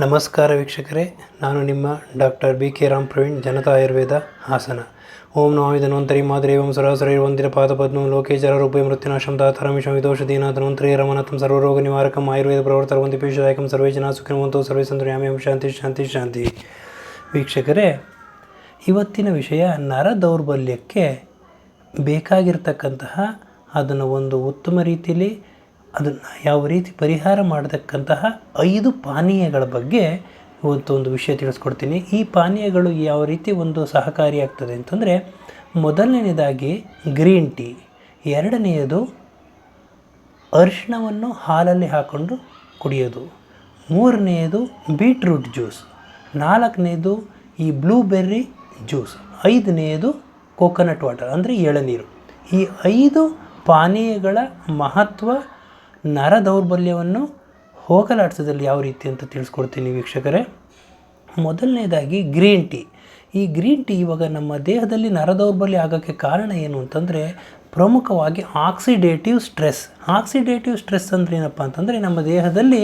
ನಮಸ್ಕಾರ ವೀಕ್ಷಕರೇ, ನಾನು ನಿಮ್ಮ doctor B K Ram Praveen, Janata Ayurveda Hassan. ಓಂ ನಮೋ ಧನ್ವಂತರಿ ಮಾದರಿ ಓಂ ಸರಾಸರಿ ವಂದಿರ ಪಾದಪದ್ಮಂ ಲೋಕೇಶರ ರೂಪೇ ಮೃತ್ಯುನಾಶಂ ವಿದೋಷ ವಿದೋಷಧೀನ ಧನ್ವಂತರಿ ರಮನಾಥಂ ಸರ್ವರೋಗ ನಿವಾರಕಂ ಆಯುರ್ವೇದ ಪ್ರವರ್ತರ ಒಂದು ಪೀಶದಾಯಕಂ ಸರ್ವೇ ಜನ ಸುಖಿನವಂತೋ ಸರ್ವೇ ಸಂತುರ್ಯಾಮ್ಯಂ ಶಾಂತಿ ಶಾಂತಿ ಶಾಂತಿ. ವೀಕ್ಷಕರೇ, ಇವತ್ತಿನ ವಿಷಯ ನರ ದೌರ್ಬಲ್ಯಕ್ಕೆ ಬೇಕಾಗಿರ್ತಕ್ಕಂತಹ ಅದನ್ನು ಒಂದು ಉತ್ತಮ ರೀತಿಯಲ್ಲಿ ಅದನ್ನು ಯಾವ ರೀತಿ ಪರಿಹಾರ ಮಾಡತಕ್ಕಂತಹ ಐದು ಪಾನೀಯಗಳ ಬಗ್ಗೆ ಇವತ್ತು ಒಂದು ವಿಷಯ ತಿಳಿಸ್ಕೊಡ್ತೀನಿ. ಈ ಪಾನೀಯಗಳು ಯಾವ ರೀತಿ ಒಂದು ಸಹಕಾರಿಯಾಗ್ತದೆ ಅಂತಂದರೆ, ಮೊದಲನೇದಾಗಿ ಗ್ರೀನ್ ಟೀ, ಎರಡನೆಯದು ಅರಿಶಿಣವನ್ನು ಹಾಲಲ್ಲಿ ಹಾಕ್ಕೊಂಡು ಕುಡಿಯೋದು, ಮೂರನೆಯದು ಬೀಟ್ರೂಟ್ ಜ್ಯೂಸ್ ನಾಲ್ಕನೇದು ಈ ಬ್ಲೂಬೆರ್ರಿ ಜ್ಯೂಸ್, ಐದನೆಯದು ಕೋಕೋನಟ್ ವಾಟರ್, ಅಂದರೆ ಎಳನೀರು. ಈ ಐದು ಪಾನೀಯಗಳ ಮಹತ್ವ ನರ ದೌರ್ಬಲ್ಯವನ್ನು ಹೋಗಲಾಡಿಸೋದ್ರಲ್ಲಿ ಯಾವ ರೀತಿ ಅಂತ ತಿಳಿಸ್ಕೊಡ್ತೀನಿ ವೀಕ್ಷಕರೇ. ಮೊದಲನೇದಾಗಿ ಗ್ರೀನ್ ಟೀ. ಈ ಗ್ರೀನ್ ಟೀ ಇವಾಗ ನಮ್ಮ ದೇಹದಲ್ಲಿ ನರ ದೌರ್ಬಲ್ಯ ಆಗೋಕ್ಕೆ ಕಾರಣ ಏನು ಅಂತಂದರೆ ಪ್ರಮುಖವಾಗಿ ಆಕ್ಸಿಡೇಟಿವ್ ಸ್ಟ್ರೆಸ್. ಆಕ್ಸಿಡೇಟಿವ್ ಸ್ಟ್ರೆಸ್ ಅಂದರೆ ಏನಪ್ಪ ಅಂತಂದರೆ ನಮ್ಮ ದೇಹದಲ್ಲಿ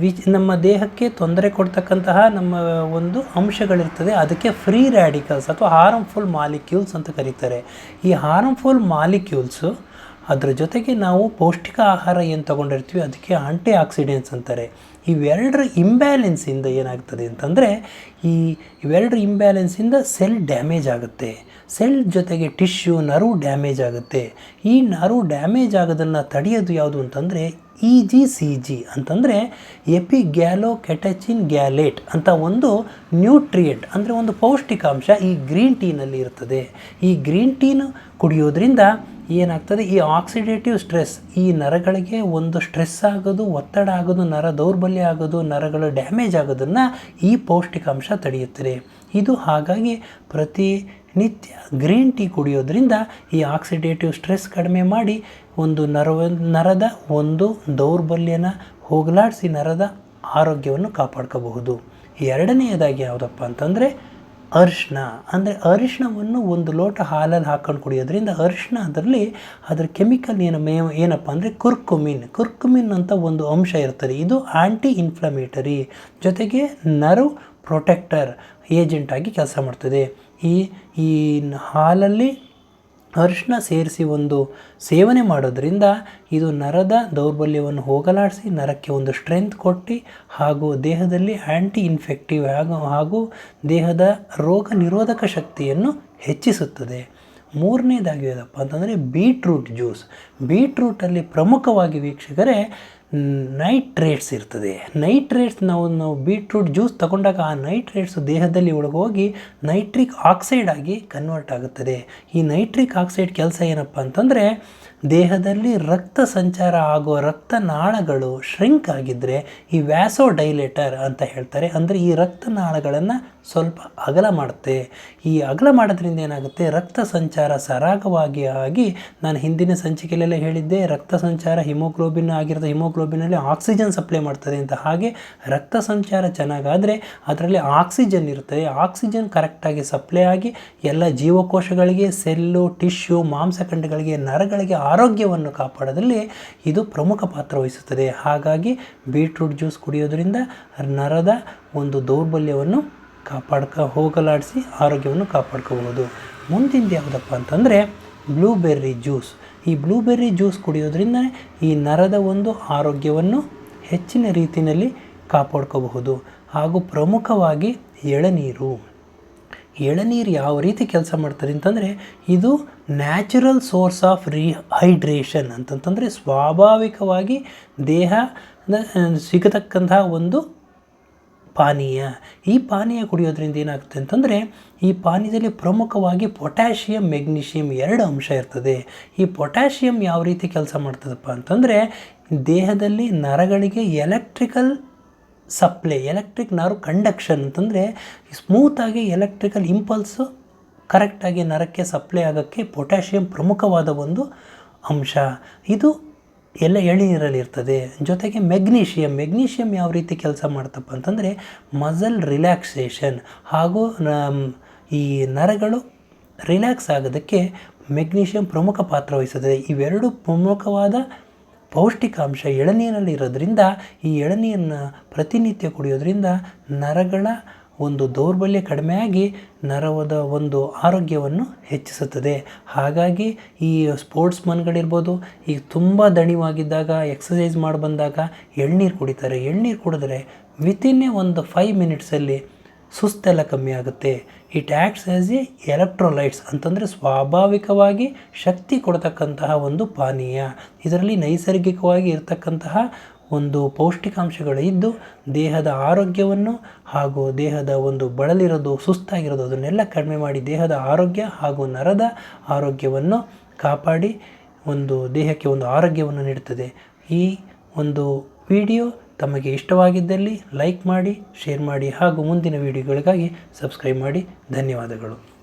ವಿ, ನಮ್ಮ ದೇಹಕ್ಕೆ ತೊಂದರೆ ಕೊಡ್ತಕ್ಕಂತಹ ನಮ್ಮ ಒಂದು ಅಂಶಗಳಿರ್ತದೆ, ಅದಕ್ಕೆ ಫ್ರೀ ರ್ಯಾಡಿಕಲ್ಸ್ ಅಥವಾ ಹಾರ್ಮ್ಫುಲ್ ಮಾಲಿಕ್ಯೂಲ್ಸ್ ಅಂತ ಕರೀತಾರೆ. ಈ ಹಾರ್ಮ್ಫುಲ್ ಮಾಲಿಕ್ಯೂಲ್ಸು ಅದ್ರ ಜೊತೆಗೆ ನಾವು ಪೌಷ್ಟಿಕ ಆಹಾರ ಏನು ತೊಗೊಂಡಿರ್ತೀವಿ, ಅದಕ್ಕೆ ಆಂಟಿ ಆಕ್ಸಿಡೆಂಟ್ಸ್ ಅಂತಾರೆ. ಇವೆರಡರ ಇಂಬ್ಯಾಲೆನ್ಸಿಂದ ಏನಾಗ್ತದೆ ಅಂತಂದರೆ, ಈ ಇವೆರಡರ ಇಂಬ್ಯಾಲೆನ್ಸಿಂದ ಸೆಲ್ ಡ್ಯಾಮೇಜ್ ಆಗುತ್ತೆ. ಸೆಲ್ ಜೊತೆಗೆ ಟಿಶ್ಯೂ ನರು ಡ್ಯಾಮೇಜ್ ಆಗುತ್ತೆ. ಈ ನರು ಡ್ಯಾಮೇಜ್ ಆಗೋದನ್ನು ತಡೆಯೋದು ಯಾವುದು ಅಂತಂದರೆ ಇ ಜಿ ಸಿ ಜಿ ಅಂತಂದರೆ ಎಪಿ ಗ್ಯಾಲೋ ಕೆಟಚಿನ್ ಗ್ಯಾಲೇಟ್ ಅಂತ ಒಂದು ನ್ಯೂಟ್ರಿಯೆಂಟ್ ಅಂದರೆ ಒಂದು ಪೌಷ್ಟಿಕಾಂಶ ಈ ಗ್ರೀನ್ ಟೀನಲ್ಲಿ ಇರ್ತದೆ. ಈ ಗ್ರೀನ್ ಟೀನ ಕುಡಿಯೋದ್ರಿಂದ ಏನಾಗ್ತದೆ? ಈ ಆಕ್ಸಿಡೇಟಿವ್ ಸ್ಟ್ರೆಸ್ ಈ ನರಗಳಿಗೆ ಒಂದು ಸ್ಟ್ರೆಸ್ ಆಗೋದು, ಒತ್ತಡ ಆಗೋದು, ನರ ದೌರ್ಬಲ್ಯ ಆಗೋದು, ನರಗಳು ಡ್ಯಾಮೇಜ್ ಆಗೋದನ್ನು ಈ ಪೌಷ್ಟಿಕಾಂಶ ತಡೆಯುತ್ತದೆ. ಇದು ಹಾಗಾಗಿ ಪ್ರತಿ ನಿತ್ಯ ಗ್ರೀನ್ ಟೀ ಕುಡಿಯೋದ್ರಿಂದ ಈ ಆಕ್ಸಿಡೇಟಿವ್ ಸ್ಟ್ರೆಸ್ ಕಡಿಮೆ ಮಾಡಿ ಒಂದು ನರವ, ನರದ ಒಂದು ದೌರ್ಬಲ್ಯನ ಹೋಗಲಾಡಿಸಿ ನರದ ಆರೋಗ್ಯವನ್ನು ಕಾಪಾಡ್ಕೋಬಹುದು. ಎರಡನೆಯದಾಗಿ ಯಾವುದಪ್ಪ ಅಂತಂದರೆ ಅರಿಶಿನ. ಅಂದರೆ ಅರಿಶಿಣವನ್ನು ಒಂದು ಲೋಟ ಹಾಲಲ್ಲಿ ಹಾಕ್ಕೊಂಡು ಕುಡಿಯೋದ್ರಿಂದ ಅರಿಶಿಣ ಅದರಲ್ಲಿ ಅದರ ಕೆಮಿಕಲ್ ಏನು ಮೇ, ಏನಪ್ಪ ಅಂದರೆ ಕುರ್ಕುಮಿನ್. ಕುರ್ಕುಮಿನ್ ಅಂತ ಒಂದು ಅಂಶ ಇರ್ತದೆ. ಇದು ಆ್ಯಂಟಿ ಇನ್ಫ್ಲಮೇಟರಿ ಜೊತೆಗೆ ನರ್ವ್ ಪ್ರೊಟೆಕ್ಟರ್ ಏಜೆಂಟಾಗಿ ಕೆಲಸ ಮಾಡ್ತದೆ. ಈ ಈ ಹಾಲಲ್ಲಿ ಅರಿಶಿನ ಸೇರಿಸಿ ಒಂದು ಸೇವನೆ ಮಾಡೋದರಿಂದ ಇದು ನರದ ದೌರ್ಬಲ್ಯವನ್ನು ಹೋಗಲಾಡಿಸಿ, ನರಕ್ಕೆ ಒಂದು ಸ್ಟ್ರೆಂತ್ ಕೊಟ್ಟು ಹಾಗೂ ದೇಹದಲ್ಲಿ ಆ್ಯಂಟಿ ಇನ್ಫೆಕ್ಟಿವ್ ಹಾಗೂ ಹಾಗೂ ದೇಹದ ರೋಗ ನಿರೋಧಕ ಶಕ್ತಿಯನ್ನು ಹೆಚ್ಚಿಸುತ್ತದೆ. ಮೂರನೇದಾಗಿ ಏನಪ್ಪ ಅಂತಂದರೆ ಬೀಟ್ರೂಟ್ ಜ್ಯೂಸ್ ಬೀಟ್ರೂಟಲ್ಲಿ ಪ್ರಮುಖವಾಗಿ ವೀಕ್ಷಕರೇ ನೈಟ್ರೇಟ್ಸ್ ಇರ್ತದೆ. ನೈಟ್ರೇಟ್ಸ್ ನಾವು ನಾವು ಬೀಟ್ರೂಟ್ ಜ್ಯೂಸ್ ತಗೊಂಡಾಗ ಆ ನೈಟ್ರೇಟ್ಸ್ ದೇಹದಲ್ಲಿ ಒಳಗೋಗಿ ನೈಟ್ರಿಕ್ ಆಕ್ಸೈಡ್ ಆಗಿ ಕನ್ವರ್ಟ್ ಆಗುತ್ತದೆ. ಈ ನೈಟ್ರಿಕ್ ಆಕ್ಸೈಡ್ ಕೆಲಸ ಏನಪ್ಪ ಅಂತಂದರೆ, ದೇಹದಲ್ಲಿ ರಕ್ತ ಸಂಚಾರ ಆಗೋ ರಕ್ತನಾಳಗಳು ಶ್ರಿಂಕ್ ಆಗಿದ್ದರೆ ಈ ವ್ಯಾಸೋಡೈಲೇಟರ್ ಅಂತ ಹೇಳ್ತಾರೆ. ಅಂದರೆ ಈ ರಕ್ತನಾಳಗಳನ್ನು ಸ್ವಲ್ಪ ಅಗಲ ಮಾಡುತ್ತೆ. ಈ ಅಗಲ ಮಾಡೋದ್ರಿಂದ ಏನಾಗುತ್ತೆ? ರಕ್ತ ಸಂಚಾರ ಸರಾಗವಾಗಿ ಆಗಿ, ನಾನು ಹಿಂದಿನ ಸಂಚಿಕೆಯಲ್ಲೆಲ್ಲ ಹೇಳಿದ್ದೆ, ರಕ್ತ ಸಂಚಾರ ಹಿಮೋಗ್ಲೋಬಿನ್ ಆಗಿರೋದು ಹಿಮೋಗ್ಲೋಬಿನಲ್ಲಿ ಆಕ್ಸಿಜನ್ ಸಪ್ಲೈ ಮಾಡ್ತದೆ ಅಂತ ಹಾಗೆ ರಕ್ತ ಸಂಚಾರ ಚೆನ್ನಾಗಾದರೆ ಅದರಲ್ಲಿ ಆಕ್ಸಿಜನ್ ಇರ್ತದೆ ಆಕ್ಸಿಜನ್ ಕರೆಕ್ಟಾಗಿ ಸಪ್ಲೈ ಆಗಿ ಎಲ್ಲ ಜೀವಕೋಶಗಳಿಗೆ ಸೆಲ್ಲು ಟಿಶ್ಯೂ ಮಾಂಸಖಂಡಗಳಿಗೆ, ನರಗಳಿಗೆ ಆರೋಗ್ಯವನ್ನು ಕಾಪಾಡೋದ್ರಲ್ಲಿ ಇದು ಪ್ರಮುಖ ಪಾತ್ರ ವಹಿಸುತ್ತದೆ. ಹಾಗಾಗಿ ಬೀಟ್ರೂಟ್ ಜ್ಯೂಸ್ ಕುಡಿಯೋದ್ರಿಂದ ನರದ ಒಂದು ದೌರ್ಬಲ್ಯವನ್ನು ಕಾಪಾಡ್ಕ ಹೋಗಲಾಡಿಸಿ ಆರೋಗ್ಯವನ್ನು ಕಾಪಾಡ್ಕೋಬಹುದು. ಮುಂದಿನ ಯಾವುದಪ್ಪ ಅಂತಂದರೆ ಬ್ಲೂಬೆರ್ರಿ ಜ್ಯೂಸ್. ಈ ಬ್ಲೂಬೆರ್ರಿ ಜ್ಯೂಸ್ ಕುಡಿಯೋದ್ರಿಂದ ಈ ನರದ ಒಂದು ಆರೋಗ್ಯವನ್ನು ಹೆಚ್ಚಿನ ರೀತಿಯಲ್ಲಿ ಕಾಪಾಡ್ಕೋಬಹುದು. ಹಾಗೂ ಪ್ರಮುಖವಾಗಿ ಎಳನೀರು. ಎಳನೀರು ಯಾವ ರೀತಿ ಕೆಲಸ ಮಾಡ್ತದೆ ಅಂತಂದರೆ, ಇದು ನ್ಯಾಚುರಲ್ ಸೋರ್ಸ್ ಆಫ್ ರಿಹೈಡ್ರೇಷನ್ ಅಂತಂತಂದರೆ ಸ್ವಾಭಾವಿಕವಾಗಿ ದೇಹ ಸಿಗತಕ್ಕಂತಹ ಒಂದು ಪಾನೀಯ. ಈ ಪಾನೀಯ ಕುಡಿಯೋದ್ರಿಂದ ಏನಾಗುತ್ತೆ ಅಂತಂದರೆ, ಈ ಪಾನೀಯದಲ್ಲಿ ಪ್ರಮುಖವಾಗಿ ಪೊಟ್ಯಾಷಿಯಂ, ಮೆಗ್ನೀಷಿಯಂ ಎರಡು ಅಂಶ ಇರ್ತದೆ. ಈ ಪೊಟ್ಯಾಷಿಯಂ ಯಾವ ರೀತಿ ಕೆಲಸ ಮಾಡ್ತದಪ್ಪ ಅಂತಂದರೆ, ದೇಹದಲ್ಲಿ ನರಗಳಿಗೆ electrical supply electric nerve conduction ಅಂತಂದರೆ ಸ್ಮೂತಾಗಿ ಎಲೆಕ್ಟ್ರಿಕಲ್ ಇಂಪಲ್ಸು ಕರೆಕ್ಟಾಗಿ ನರಕ್ಕೆ ಸಪ್ಲೈ ಆಗೋಕ್ಕೆ ಪೊಟ್ಯಾಷಿಯಂ ಪ್ರಮುಖವಾದ ಒಂದು ಅಂಶ. ಇದು ಎಲ್ಲ ಎಳನೀರಲ್ಲಿ ಇರ್ತದೆ. ಜೊತೆಗೆ ಮೆಗ್ನೀಷಿಯಂ. ಮೆಗ್ನೀಷಿಯಮ್ ಯಾವ ರೀತಿ ಕೆಲಸ ಮಾಡ್ತಪ್ಪ ಅಂತಂದರೆ ಮಸಲ್ ರಿಲ್ಯಾಕ್ಸೇಷನ್ ಹಾಗೂ ಈ ನರಗಳು ರಿಲ್ಯಾಕ್ಸ್ ಆಗೋದಕ್ಕೆ ಮೆಗ್ನೀಷಿಯಮ್ ಪ್ರಮುಖ ಪಾತ್ರ ವಹಿಸುತ್ತದೆ. ಇವೆರಡು ಪ್ರಮುಖವಾದ ಪೌಷ್ಟಿಕಾಂಶ ಎಳನೀರಲ್ಲಿ ಇರೋದ್ರಿಂದ ಈ ಎಳನೀರನ್ನ ಪ್ರತಿನಿತ್ಯ ಕುಡಿಯೋದ್ರಿಂದ ನರಗಳ ಒಂದು ದೌರ್ಬಲ್ಯ ಕಡಿಮೆಯಾಗಿ ನರವದ ಒಂದು ಆರೋಗ್ಯವನ್ನು ಹೆಚ್ಚಿಸುತ್ತದೆ. ಹಾಗಾಗಿ ಈ ಸ್ಪೋರ್ಟ್ಸ್ಮನ್ಗಳಿರ್ಬೋದು ಈಗ ತುಂಬ ದಣಿವಾಗಿದ್ದಾಗ ಎಕ್ಸಸೈಸ್ ಮಾಡಿ ಬಂದಾಗ ಎಳ್ನೀರು ಕುಡಿತಾರೆ. ಎಳ್ನೀರು ಕುಡಿದ್ರೆ ವಿತಿನ್ ಎ ಒಂದು ಫೈವ್ ಮಿನಿಟ್ಸಲ್ಲಿ ಸುಸ್ತೆಲ್ಲ ಕಮ್ಮಿ ಆಗುತ್ತೆ. It acts as a electrolytes ಅಂತಂದರೆ ಸ್ವಾಭಾವಿಕವಾಗಿ ಶಕ್ತಿ ಕೊಡ್ತಕ್ಕಂತಹ ಒಂದು ಪಾನೀಯ. ಇದರಲ್ಲಿ ನೈಸರ್ಗಿಕವಾಗಿ ಇರತಕ್ಕಂತಹ ಒಂದು ಪೌಷ್ಟಿಕಾಂಶಗಳು ಇದ್ದು ದೇಹದ ಆರೋಗ್ಯವನ್ನು ಹಾಗೂ ದೇಹದ ಒಂದು ಬಳಲಿರೋದು ಸುಸ್ತಾಗಿರೋದು ಅದನ್ನೆಲ್ಲ ಕಡಿಮೆ ಮಾಡಿ ದೇಹದ ಆರೋಗ್ಯ ಹಾಗೂ ನರದ ಆರೋಗ್ಯವನ್ನು ಕಾಪಾಡಿ ಒಂದು ದೇಹಕ್ಕೆ ಒಂದು ಆರೋಗ್ಯವನ್ನು ನೀಡುತ್ತದೆ. ಈ ಒಂದು ವಿಡಿಯೋ ತಮಗೆ ಇಷ್ಟವಾಗಿದ್ದಲ್ಲಿ ಲೈಕ್ ಮಾಡಿ, ಶೇರ್ ಮಾಡಿ ಹಾಗೂ ಮುಂದಿನ ವಿಡಿಯೋಗಳಿಗಾಗಿ ಸಬ್ಸ್ಕ್ರೈಬ್ ಮಾಡಿ. ಧನ್ಯವಾದಗಳು.